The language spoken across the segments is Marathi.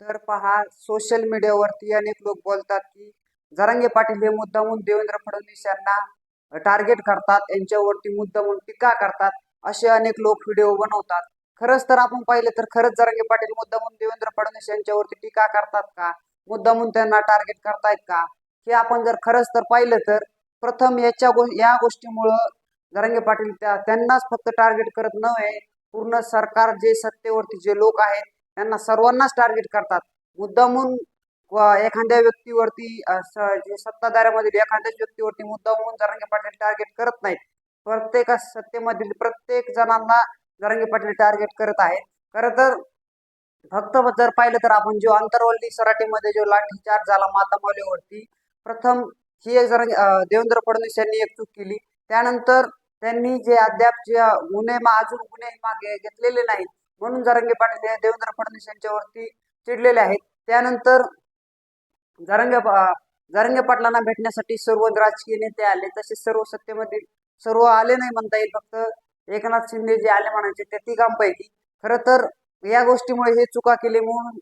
तर पहा सोशल मीडियावरती अनेक लोक बोलतात की जरांगे पाटील हे मुद्दामून देवेंद्र फडणवीस यांना टार्गेट करतात यांच्यावरती मुद्दामून टीका करतात असे अनेक लोक व्हिडिओ बनवतात. खरंच तर आपण पाहिलं तर खरंच जरांगे पाटील मुद्दामून देवेंद्र फडणवीस यांच्यावरती टीका करतात का? मुद्दामून त्यांना टार्गेट करतायत का? हे आपण जर खरंच तर पाहिलं तर प्रथम याच्या गो या गोष्टीमुळं जरांगे पाटील त्या त्यांनाच फक्त टार्गेट करत नव्हे पूर्ण सरकार जे सत्तेवरती जे लोक आहेत त्यांना सर्वांनाच टार्गेट करतात. मुद्दामून एखाद्या व्यक्तीवरती स- जे सत्ताधाऱ्यामधील एखाद्याच व्यक्तीवरती मुद्दामून जरांगे पाटील टार्गेट करत नाहीत. प्रत्येक सत्तेमधील प्रत्येक जणांना जरांगे पाटील टार्गेट करत आहेत. खरं तर फक्त जर पाहिलं तर आपण जो आंतरवल्ली सराटीमध्ये जो लाठीचार्ज झाला माता मौलीवरती प्रथम ही एक जरा देवेंद्र फडणवीस यांनी एक चूक केली. त्यानंतर त्यांनी जे अद्याप जे गुन्हे अजून गुन्हे मागे घेतलेले नाहीत म्हणून जारंगे पाटील हे देवेंद्र फडणवीस यांच्यावरती चिडलेले आहेत. त्यानंतर जारंगे जारंगे पाटलांना भेटण्यासाठी सर्व राजकीय नेते आले. तसे सर्व सत्तेमध्ये सर्व आले नाही म्हणता येईल. फक्त एकनाथ शिंदे जे आले म्हणायचे ते तिघांपैकी खरं तर या गोष्टीमुळे हे चुका केले म्हणून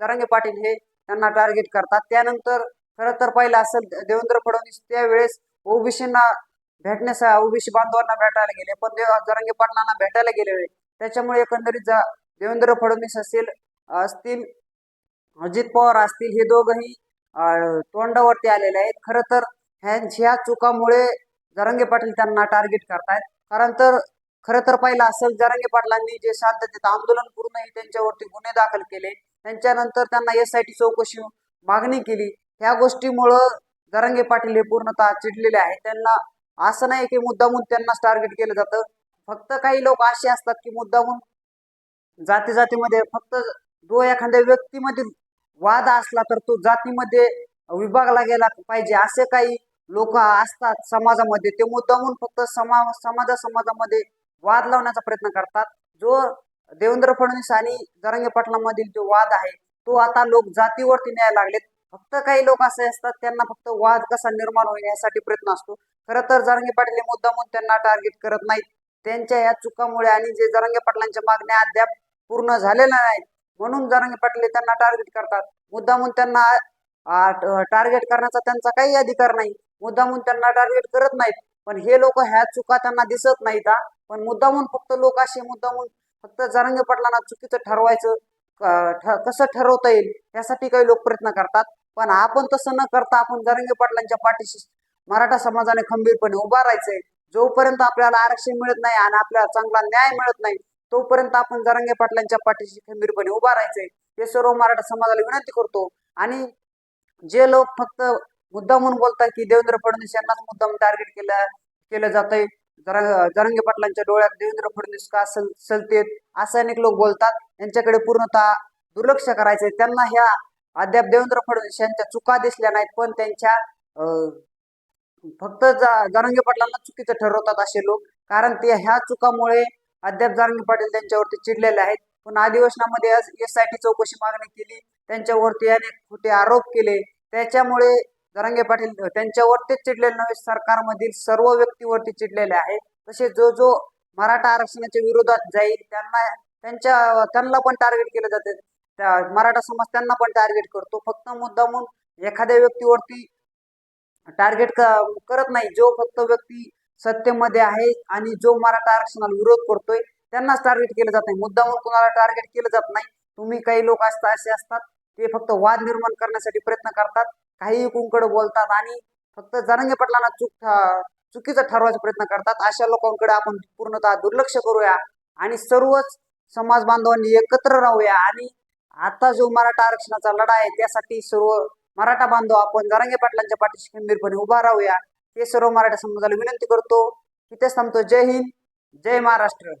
जारंगे पाटील हे त्यांना टार्गेट करतात. त्यानंतर खरं तर पहिलं असेल देवेंद्र फडणवीस त्यावेळेस ओबीसींना भेटण्यास ओबीसी बांधवांना भेटायला गेले. पण देव पाटलांना भेटायला गेले त्याच्यामुळे एकंदरीत जा देवेंद्र फडणवीस असेल असतील अजित पवार असतील हे दोघंही तोंडावरती आलेले आहेत. खरं तर ह्या चुकामुळे जरंगे पाटील त्यांना टार्गेट करतायत. कारण तर खरं तर पहिलं असेल जरंगे पाटलांनी जे शांततेत आंदोलन पूर्णही त्यांच्यावरती गुन्हे दाखल केले. त्यांच्यानंतर त्यांना एस आय टी चौकशी मागणी केली. ह्या गोष्टीमुळं जरंगे पाटील हे पूर्णतः चिडलेले आहेत. त्यांना असं नाही की मुद्दामून त्यांनाच टार्गेट केलं जातं. फक्त काही लोक असे असतात की मुद्दामून जाती जातीमध्ये फक्त जो एखाद्या व्यक्तीमधील वाद असला तर तो जातीमध्ये विभागला गेला पाहिजे असे काही लोक असतात समाजामध्ये. ते मुद्दामून फक्त समा समाजा समाजामध्ये वाद लावण्याचा प्रयत्न करतात. जो देवेंद्र फडणवीस आणि जरांगे पाटलामधील जो वाद आहे तो आता लोक जातीवरती न्यायला लागलेत. फक्त काही लोक असे असतात त्यांना फक्त वाद कसा निर्माण होईल यासाठी प्रयत्न असतो. खरं तर जरांगे पाटील हे मुद्दामून त्यांना टार्गेट करत नाहीत. त्यांच्या या चुकामुळे आणि जे जरांगे पाटलांच्या मागण्या अद्याप पूर्ण झालेल्या नाहीत म्हणून जरांगे पाटील त्यांना टार्गेट करतात. मुद्दामून त्यांना टार्गेट करण्याचा त्यांचा काही अधिकार नाही. मुद्दामून त्यांना टार्गेट करत नाहीत. पण हे लोक ह्या चुका त्यांना दिसत नाहीत पण मुद्दामून फक्त लोक असे मुद्दामून फक्त जरांगे पाटलांना चुकीचं ठरवायचं कसं ठरवता येईल यासाठी काही लोक प्रयत्न करतात. पण आपण तसं न करता आपण जरंगे पाटलांच्या पाठीशी मराठा समाजाने खंबीरपणे उभा राहायचंय. जोपर्यंत आपल्याला आरक्षण मिळत नाही आणि आपल्याला चांगला न्याय मिळत नाही तोपर्यंत आपण जरांगे पाटलांच्या पाठीशी खंबीरपणे उभा राहायचंय. हे सर्व मराठा समाजाला विनंती करतो. आणि जे लोक फक्त मुद्दा म्हणून बोलतात की देवेंद्र फडणवीस यांनाच मुद्दाम टार्गेट केलं केलं जातंय. जरंगे पाटलांच्या डोळ्यात देवेंद्र फडणवीस का सल सलतेत असं अनेक लोक बोलतात. यांच्याकडे पूर्णतः दुर्लक्ष करायचंय. त्यांना ह्या अद्याप देवेंद्र फडणवीस यांच्या चुका दिसल्या नाहीत पण त्यांच्या अं, फक्त जा- पाटलांना चुकीचं ठरवतात असे लोक. कारण ते ह्या चुकामुळे अद्याप जरांगे पाटील त्यांच्यावरती चिडलेले आहेत. पण अधिवेशनामध्ये एस आय टी चौकशी मागणी केली. त्यांच्यावरती अनेक खोटे आरोप केले. त्याच्यामुळे जरांगे पाटील त्यांच्यावरतीच चिडलेले नव्हे सरकारमधील सर्व व्यक्तीवरती चिडलेले आहे तसे जो जो मराठा आरक्षणाच्या विरोधात जाईल त्यांना त्यांच्या त्यांना पण टार्गेट केलं जाते. त्या मराठा समाज त्यांना पण टार्गेट करतो. फक्त मुद्दामून एखाद्या व्यक्तीवरती टार्गेट करत नाही. जो फक्त व्यक्ती सत्तेमध्ये आहे आणि जो मराठा आरक्षणाला विरोध करतोय त्यांनाच टार्गेट केलं जात नाही. मुद्दामून कुणाला टार्गेट केलं जात नाही. तुम्ही काही लोक असतात असे असतात ते फक्त वाद निर्माण करण्यासाठी प्रयत्न करतात काही कुंकड बोलतात आणि फक्त जरंगे पटलांना चूक चुकीचं ठरवायचा प्रयत्न करतात. अशा लोकांकडे आपण पूर्णतः दुर्लक्ष करूया आणि सर्वच समाज बांधवांनी एकत्र राहूया आणि आता जो मराठा आरक्षणाचा लढा आहे त्यासाठी सर्व मराठा बांधव आपण जरांगे पाटलांच्या पाठीशी खंबीरपणे उभा राहूया. हे सर्व मराठा समाजाला विनंती करतो. इथेच थांबतो. जय हिंद. जय महाराष्ट्र.